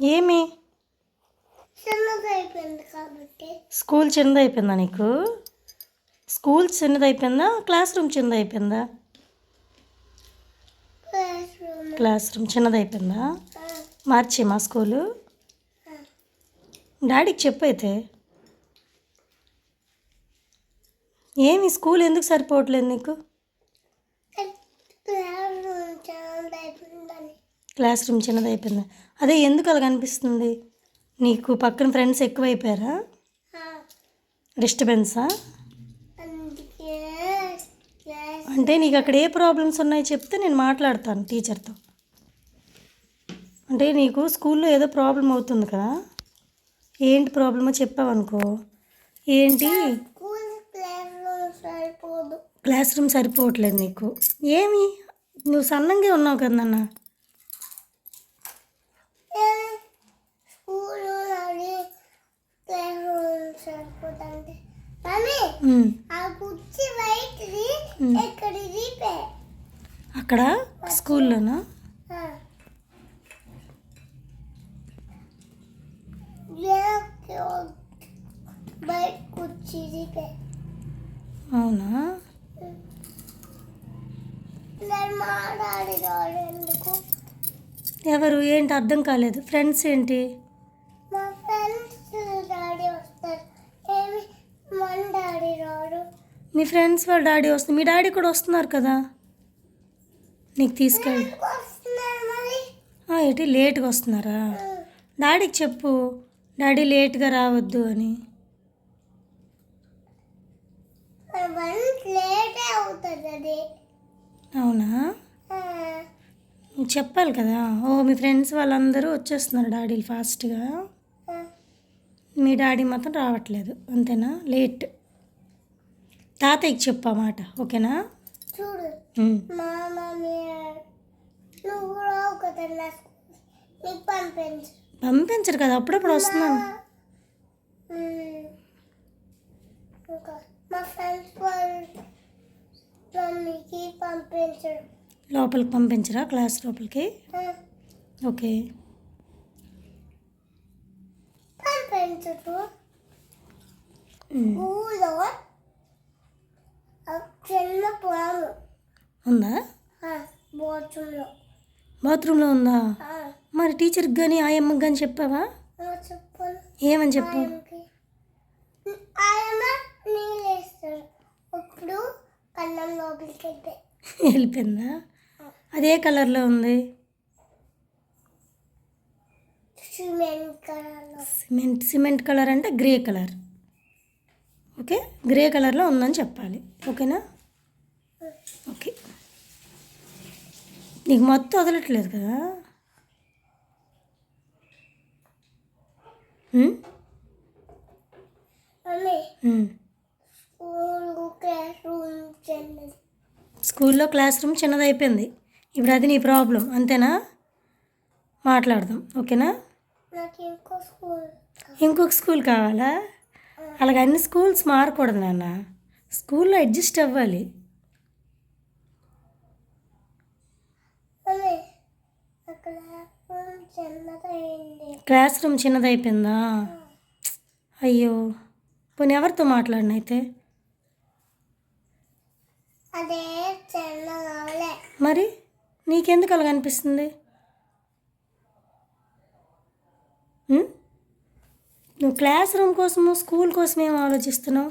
ఏమి? స్కూల్ చిన్నది అయిపోయిందా నీకు? స్కూల్ చిన్నది అయిపోయిందా క్లాస్ రూమ్ చిన్నది అయిపోయిందా క్లాస్ రూమ్. క్లాస్ రూమ్ చిన్నది అయిపోయిందా మార్చి మా స్కూలు డాడీకి చెప్పు అయితే. ఏమి స్కూల్ ఎందుకు సరిపోవట్లేదు నీకు? క్లాస్ రూమ్ చిన్నది అయిపోయిందని క్లాస్ రూమ్ చిన్నది అయిపోయిందా అదే ఎందుకు అలాగ అనిపిస్తుంది నీకు పక్కన ఫ్రెండ్స్ ఎక్కువైపోయారా? డిస్టర్బెన్సా? అంటే నీకు అక్కడ ఏ ప్రాబ్లమ్స్ ఉన్నాయో చెప్తే నేను మాట్లాడతాను టీచర్తో. అంటే నీకు స్కూల్లో ఏదో ప్రాబ్లం అవుతుంది కదా? ఏంటి ప్రాబ్లమో చెప్పావనుకో. ఏంటి? క్లాస్ రూమ్ సరిపోదు. క్లాస్ రూమ్ సరిపోవట్లేదు నీకు. ఏమి? నువ్వు సన్నంగా ఉన్నావు కదా నాన్న స్కూల్ అది క్లాస్ రూమ్ సరిపోదండి మమ్మీ ఉమ్, ఆ కుర్చీ వైట్ది ఎక్కడిది పే అక్కడ? స్కూల్లోనా? బయట కుర్చీది పే అవునా? నేను మాట్లాడి ఎందుకు ఎవరు? ఏంటి? అర్థం కాలేదు. ఫ్రెండ్స్ ఏంటి? మా ఫ్రెండ్స్ డాడీ వస్తారు. ఏమి? మన డాడీ రాడు. మీ ఫ్రెండ్స్ వాళ్ళ డాడీ వస్తుంది మీ డాడీ కూడా వస్తున్నారు కదా? నీకు తీసుకెళ్ళి ఏంటి? లేట్గా వస్తున్నారా? డాడీకి చెప్పు. డాడీ లేట్గా రావద్దు అని. అవునా? చెప్పాలి కదా. ఓ మీ ఫ్రెండ్స్ వాళ్ళందరూ వచ్చేస్తున్నారు డాడీలు ఫాస్ట్గా. మీ డాడీ మాత్రం రావట్లేదు అంతేనా? లేట్. తాతయ్యకి చెప్పు ఆ మాట ఓకేనా? చూడు ఉమ్. మా మమ్మీ నువ్వు రావు కదా నా స్కూల్ నీకు పంపించు. పంపించరు కదా అప్పుడప్పుడు వస్తున్నాను మ్మ్. ఇంకా మా ఫ్రెండ్స్ వాళ్ళు మమ్మీకి పంపించరు. లోపలికి పంపించరా? క్లాస్ లోపలికి? ఓకే. చిన్న పాము ఉందా? బాత్రూంలో. బాత్రూంలో ఉందా? మరి టీచర్కి కానీ ఆయమ్మకి కానీ చెప్పావా? ఏమని చెప్పు? వెళ్ళిపోయిందా? అదే కలర్లో ఉంది. సిమెంట్ సిమెంట్ కలర్ అంటే grey colour. Okay? Grey colour ఉందని చెప్పాలి. ఓకేనా? ఓకే. నీకు మొత్తం వదలట్లేదు కదా? క్లాస్ రూమ్ స్కూల్లో క్లాస్ రూమ్ చిన్నది అయిపోయింది ఇప్పుడు అది నీ ప్రాబ్లం. అంతేనా? మాట్లాడదాం. ఓకేనా? ఇంకొక స్కూల్ కావాలా? అలాగే అన్ని స్కూల్స్ మారకూడదు నాన్న. స్కూల్లో అడ్జస్ట్ అవ్వాలి. క్లాస్ రూమ్ చిన్నదైంది. క్లాస్ రూమ్ చిన్నది అయిపోయిందా అయ్యో. పోనీ ఎవరితో మాట్లాడినైతే? అదే మరి నీకెందుకు అలాగ అనిపిస్తుంది? నువ్వు క్లాస్ రూమ్ కోసము స్కూల్ కోసం ఏం ఆలోచిస్తున్నావు?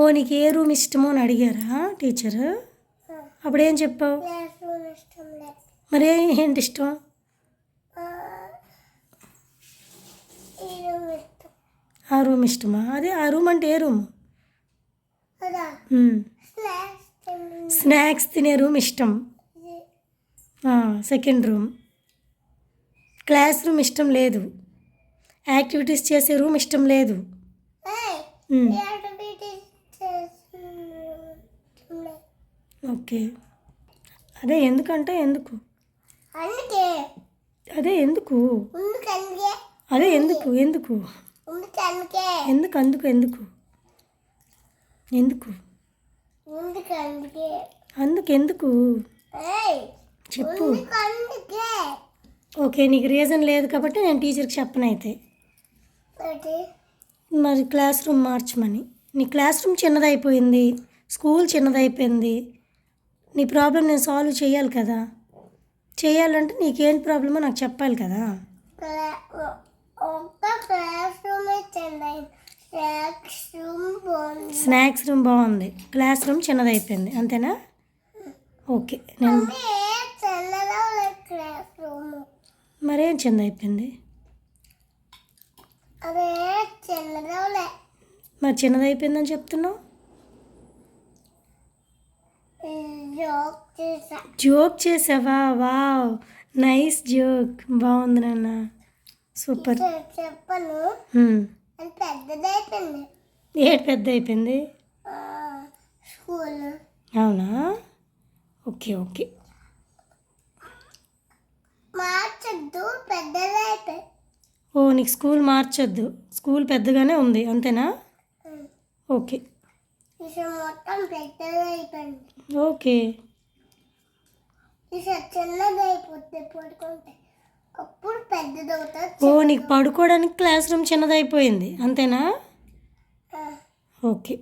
ఓ నీకు ఏ రూమ్ ఇష్టమో అని అడిగారా టీచర్? అప్పుడు చెప్పావు? మరి ఏంటి ఇష్టం ఈ రూమ్ ఇష్టం ఆ రూమ్ ఇష్టమా? అదే ఆ రూమ్ అంటే ఏ రూమ్. స్నాక్స్ తిని రూమ్. ఇష్టం. Second room. క్లాస్ రూమ్ ఇష్టం లేదు. యాక్టివిటీస్ చేసే రూమ్ ఇష్టం లేదు. ఓకే. అదే ఎందుకంటే ఎందుకు? అదే ఎందుకు? అదే ఎందుకు? ఎందుకు? ఎందుకు అందుకు? ఎందుకు ఎందుకు? అందుకే? ఎందుకు? చెప్పు. ఓకే నీకు రీజన్ లేదు కాబట్టి నేను టీచర్కి చెప్పను అయితే. ఏంటి? మరి క్లాస్ రూమ్ మార్చమని. నీ క్లాస్ రూమ్ చిన్నదైపోయింది స్కూల్ చిన్నదైపోయింది. నీ ప్రాబ్లం నేను సాల్వ్ చేయాలి కదా. చేయాలంటే నీకేం ప్రాబ్లమో నాకు చెప్పాలి కదా. స్నాక్స్ రూమ్ బాగుంది. క్లాస్ రూమ్ చిన్నదైపోయింది. అంతేనా? ఓకే. నేను మరేం చిన్నదైపోయింది. మరి చిన్నదైపోయిందని చెప్తున్నావు? జోక్ చేసావా? వావ్ నైస్ జోక్ బాగుంది నాన్న. సూపర్. చెప్పను. పెద్దదైపోయింది. ఏడు పెద్ద అయిపోయింది అవునా? Okay okay. మార్చద్దు ఓ నీకు స్కూల్ మార్చొద్దు. స్కూల్ పెద్దగానే ఉంది అంతేనా? ఓకే. మొత్తం పెద్దదైపోయింది. ఓకే. ఇది చిన్నదైపోద్ది పడుకుంటే. ఓ నీకు పడుకోవడానికి క్లాస్ రూమ్ చిన్నదైపోయింది అంతేనా? ఓకే.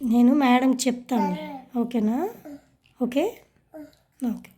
నేను మేడంకి చెప్తాను ఓకేనా? ఓకే? ఓకే.